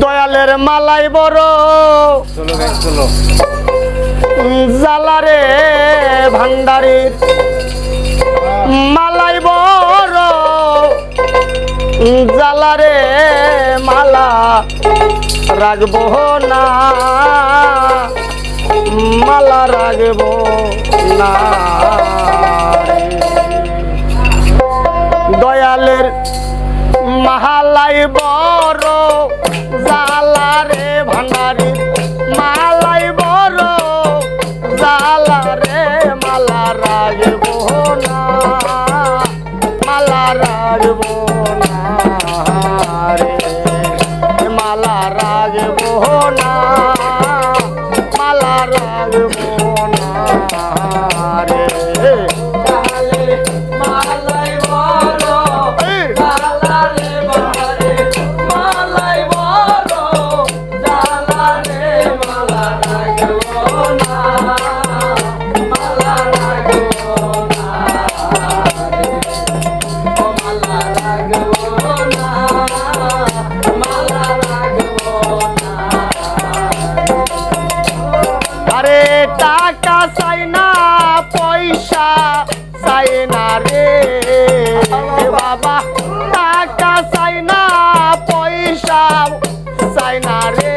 দয়ালের মালাই বড়। জালারে ভান্ডারির মালাই বড়। জালারে মালা রাখব না। মালা রাখব না। দয়ালের মাহালাই বড় জালা রে ভান্ডারি মালাই বড়, জালারে মালা রাগবো না, মালা রে, মালা রাগবো না। টাকা চাই না, পয়সা চাই না রে। বাবা, টাকা চাই না, পয়সা চাই না রে।